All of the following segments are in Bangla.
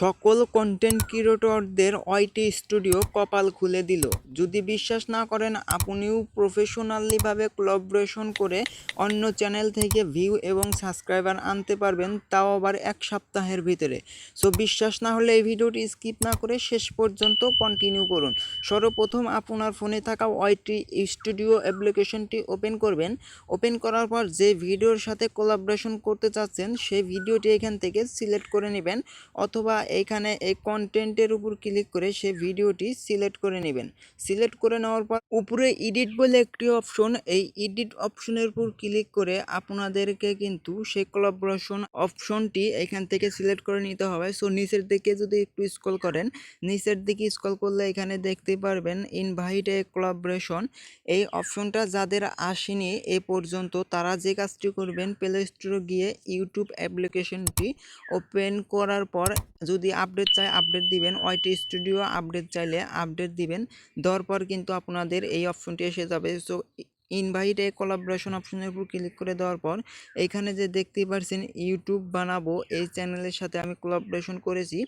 সকল কন্টেন্ট ক্রিয়েটরদের ওয়াইটি স্টুডিও কপাল খুলে দিল। যদি বিশ্বাস না করেন, আপনিও প্রফেশনালিভাবে কোলাবরেশন করে অন্য চ্যানেল থেকে ভিউ এবং সাবস্ক্রাইবার আনতে পারবেন, তাও আবার এক সপ্তাহের ভিতরে। সো বিশ্বাস না হলে এই ভিডিওটি স্কিপ না করে শেষ পর্যন্ত কন্টিনিউ করুন। সর্বপ্রথম আপনার ফোনে থাকা ওয়াইটি স্টুডিও অ্যাপ্লিকেশনটি ওপেন করবেন। ওপেন করার পর যে ভিডিওর সাথে কোলাবরেশন করতে চাচ্ছেন, সেই ভিডিওটি এখান থেকে সিলেক্ট করে নেবেন অথবা এইখানে এই কন্টেন্টের উপর ক্লিক করে সে ভিডিওটি সিলেক্ট করে নেবেন। সিলেক্ট করে নেওয়ার পর উপরে এডিট বলে একটি অপশন এই এডিট অপশনের উপর ক্লিক করে আপনাদেরকে কিন্তু সেই কোলাবোরেশন অপশনটি এখান থেকে সিলেক্ট করে নিতে হবে। সো নিচের দিকে যদি একটু স্ক্রল করেন, নিচের দিকে স্ক্রল করলে এখানে দেখতে পারবেন ইনভাইট এ কোলাবোরেশন এই অপশনটা যাদের আসেনি এ পর্যন্ত তারা যে কাজটি করবেন প্লে স্টোরে গিয়ে ইউটিউব অ্যাপ্লিকেশনটি ওপেন করার পর যদি আপডেট চাই আপডেট দিবেন। ওয়াইটি স্টুডিও আপডেট চাইলে আপডেট দিবেন। দেওয়ার পর কিন্তু আপনাদের এই অপশনটি এসে যাবে। সো ইনভাইট এ কোলাবরেশন অপশনের উপর ক্লিক করে দেওয়ার পর এইখানে যে দেখতেই পারছেন ইউটিউব বানাবো, এই চ্যানেলের সাথে আমি কোলাবরেশন করেছি।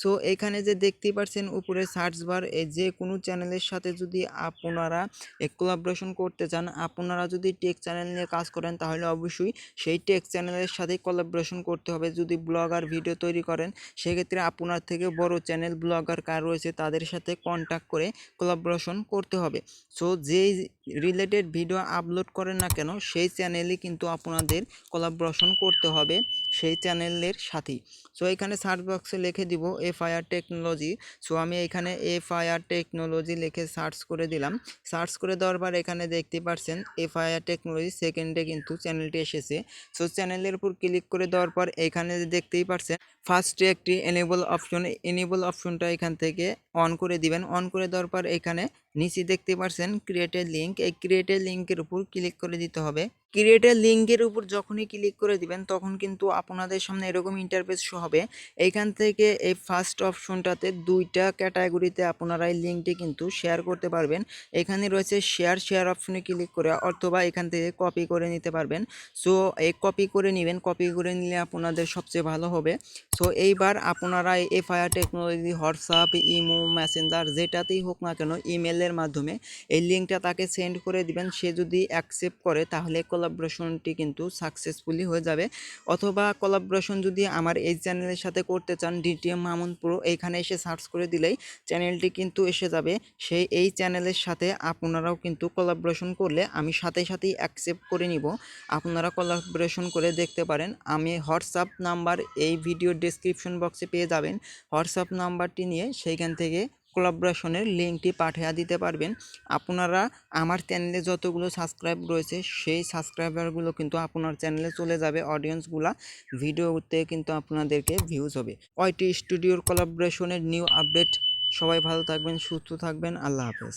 সো এখানে যে দেখতেই পারছেন উপরে সার্চ বার যে কোনো চ্যানেলের সাথে যদি আপনারা কোলাবরেশন করতে চান, আপনারা যদি টেক চ্যানেল নিয়ে কাজ করেন, তাহলে অবশ্যই সেই টেক চ্যানেলের সাথে কোলাবরেশন করতে হবে। যদি ব্লগার ভিডিও তৈরি করেন, সেক্ষেত্রে আপনার থেকে বড় চ্যানেল ব্লগার কার রয়েছে, তাদের সাথে কন্ট্যাক্ট করে কোলাবরেশন করতে হবে। সো যেই রিলেটেড ভিডিও আপলোড করেন না কেন, সেই চ্যানেলই কিন্তু আপনাদের কোলাবরেশন করতে হবে সেই চ্যানেলের সাথেই। সো এখানে সার্চ বক্সে লিখে দিব এফআইআর টেকনোলজি সো আমি এখানে এফআইআর টেকনোলজি লিখে সার্চ করে দিলাম। সার্চ করে দেওয়ার পর এখানে দেখতে পাচ্ছেন এফআইআর টেকনোলজি সেকেন্ডে কিন্তু চ্যানেলটি এসেছে। সো চ্যানেলের উপর ক্লিক করে দেওয়ার পর এখানে দেখতেই পাচ্ছেন ফার্স্টে একটি এনেবল অপশন এনেবল অপশনটা এখান থেকে অন করে দিবেন। অন করে দেওয়ার পর এখানে নিচে দেখতে পাচ্ছেন ক্রিয়েটেড লিঙ্ক এই ক্রিয়েটেড লিঙ্কের উপর ক্লিক করে দিতে হবে। ক্রিয়েটেড লিঙ্কের উপর যখনই ক্লিক করে দিবেন, তখন কিন্তু আপনাদের সামনে এরকম ইন্টারফেস হবে। এইখান থেকে এই ফার্স্ট অপশনটাতে দুইটা ক্যাটাগরিতে আপনারা এই লিঙ্কটি কিন্তু শেয়ার করতে পারবেন। এখানে রয়েছে শেয়ার শেয়ার অপশনে ক্লিক করে অথবা এখান থেকে কপি করে নিতে পারবেন। সো এই কপি করে নেবেন। কপি করে নিলে আপনাদের সবচেয়ে ভালো হবে। সো এইবার আপনারা FIR technology WhatsApp imo messenger যেটাতেই হোক না কেন ইমেলের মাধ্যমে এই লিঙ্কটা তাকে সেন্ড করে দিবেন। সে যদি অ্যাকসেপ্ট করে তাহলে কোলাবরেশনটি কিন্তু সাকসেসফুলি হয়ে যাবে। অথবা কোলাবরেশন যদি আমার এই চ্যানেলের সাথে করতে চান ডিটিএম মামুন প্রো এইখানে এসে সার্চ করে দিলেই চ্যানেলটি কিন্তু এসে যাবে। সেই এই চ্যানেলের সাথে আপনারাও কিন্তু কোলাবরেশন করলে আমি সাথে সাথেই অ্যাকসেপ্ট করে নিব। আপনারা কোলাবরেশন করে দেখতে পারেন। আমি হোয়াটসঅ্যাপ নাম্বার এই ভিডিও ডেসক্রিপশন বক্সে পেয়ে যাবেন। হোয়াটসঅ্যাপ নাম্বারটি নিয়ে সেইখান থেকে কোলাবরেশনের লিঙ্কটি পাঠিয়ে দিতে পারবেন। আপনারা আমার চ্যানেলে যতগুলো সাবস্ক্রাইব রয়েছে, সেই সাবস্ক্রাইবারগুলো কিন্তু আপনার চ্যানেলে চলে যাবে। অডিয়েন্সগুলা ভিডিওতে কিন্তু আপনাদেরকে ভিউজ হবে। ওয়াইটি স্টুডিওর কোলাবরেশনের নিউ আপডেট সবাই ভালো থাকবেন, সুস্থ থাকবেন। আল্লাহ হাফেজ।